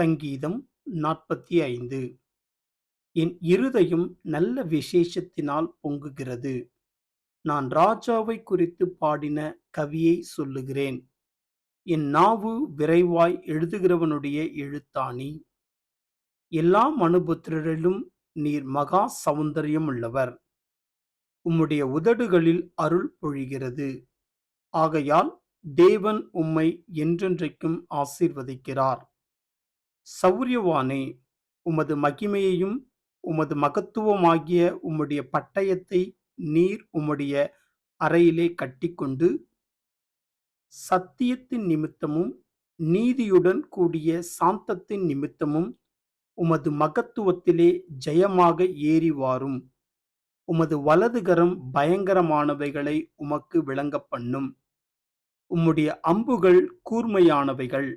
சங்கீதம் நாற்பத்தி ஐந்து. என் இருதயம் நல்ல விசேஷத்தினால் பொங்குகிறது. நான் ராஜாவை குறித்து பாடின கவியை சொல்லுகிறேன். என் நாவு விரைவாய் எழுதுகிறவனுடைய எழுத்தாணி. எல்லா மனுபுத்திரரிலும் நீர் மகா சௌந்தரியம் உள்ளவர் உம்முடைய உதடுகளில் அருள் பொழிகிறது. ஆகையால் தேவன் உம்மை என்றென்றைக்கும் ஆசீர்வதிக்கிறார். சௌரியவானே உமது மகிமையையும் உமது மகத்துவமாகிய உம்முடைய பட்டயத்தை நீர் உம்முடைய அறையிலே கட்டிக்கொண்டு சத்தியத்தின் நிமித்தமும் நீதியுடன் கூடிய சாந்தத்தின் நிமித்தமும் உமது மகத்துவத்திலே ஜெயமாக ஏறி வாரும். உமது வலதுகரம் பயங்கரமானவைகளை உமக்கு விளங்க பண்ணும் உம்முடைய அம்புகள் கூர்மையானவைகள்.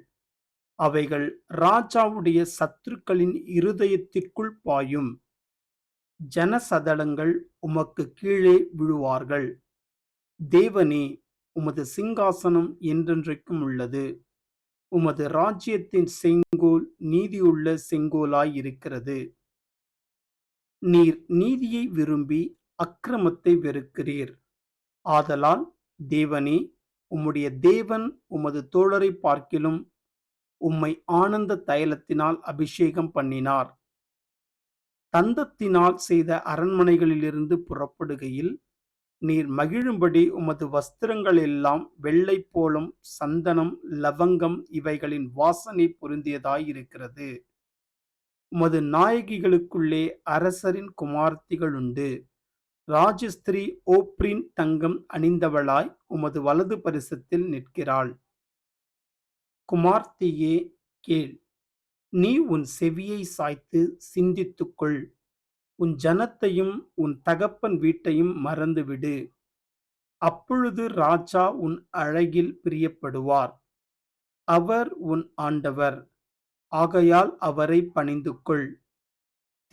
அவைகள் ராஜாவுடைய சத்துருக்களின் இருதயத்திற்குள் பாயும். ஜனசதளங்கள் உமக்கு கீழே விழுவார்கள். தேவனே உமது சிங்காசனம் என்றென்றைக்கும் உள்ளது. உமது ராஜ்யத்தின் செங்கோல் நீதியுள்ள செங்கோலாய் இருக்கிறது நீர் நீதியை விரும்பி அக்கிரமத்தை வெறுக்கிறீர். ஆதலால் தேவனே உம்முடைய தேவன் உமது தோழரை பார்க்கிலும் உம்மை ஆனந்த தைலத்தினால் அபிஷேகம் பண்ணினார். தந்தத்தினால் செய்த அரண்மனைகளிலிருந்து புறப்படுகையில் நீர் மகிழும்படி உமது வஸ்திரங்கள் எல்லாம் வெள்ளை போலும் சந்தனம் லவங்கம் இவைகளின் வாசனை பொருந்தியதாயிருக்கிறது. உமது நாயகிகளுக்குள்ளே அரசரின் குமார்த்திகள் உண்டு ராஜஸ்திரி ஓப்ரின் தங்கம் அணிந்தவளாய் உமது வலது பரிசத்தில் நிற்கிறாள். குமார்த்தியே கேள். நீ உன் செவியை சாய்த்து சிந்தித்துக்கொள். உன் ஜனத்தையும் உன் தகப்பன் வீட்டையும் மறந்துவிடு. அப்பொழுது ராஜா உன் அழகில் பிரியப்படுவார். அவர் உன் ஆண்டவர். ஆகையால் அவரை பணிந்து கொள்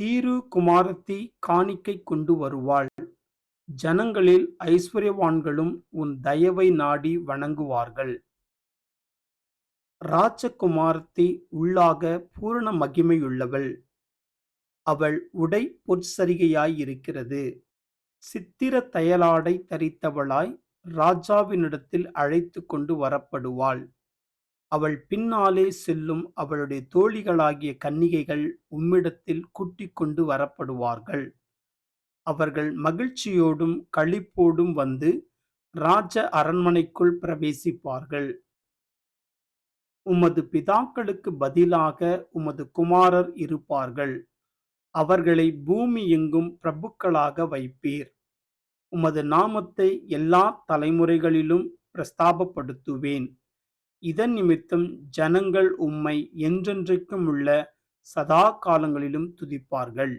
தீரு குமாரத்தி காணிக்கை கொண்டு வருவாள். ஜனங்களில் ஐஸ்வர்யவான்களும் உன் தயவை நாடி வணங்குவார்கள். ராஜகுமார்த்தி உள்ளாக பூரண மகிமையுள்ளவள். அவள் உடை பொற்சரிகையாயிருக்கிறது சித்திர தயலாடை தரித்தவளாய் ராஜாவினிடத்தில் அழைத்து கொண்டு வரப்படுவாள். அவள் பின்னாலே செல்லும் அவளுடைய தோழிகளாகிய கன்னிகைகள் உம்மிடத்தில் கூட்டிக் கொண்டு வரப்படுவார்கள். அவர்கள் மகிழ்ச்சியோடும் களிப்போடும் வந்து ராஜ அரண்மனைக்குள் பிரவேசிப்பார்கள். உமது பிதாக்களுக்கு பதிலாக உமது குமாரர் இருப்பார்கள். அவர்களை பூமி எங்கும் பிரபுக்களாக வைப்பீர். உமது நாமத்தை எல்லா தலைமுறைகளிலும் பிரஸ்தாபப்படுத்துவேன். இதன் நிமித்தம் ஜனங்கள் உம்மை என்றென்றைக்கும் உள்ள சதா காலங்களிலும் துதிப்பார்கள்.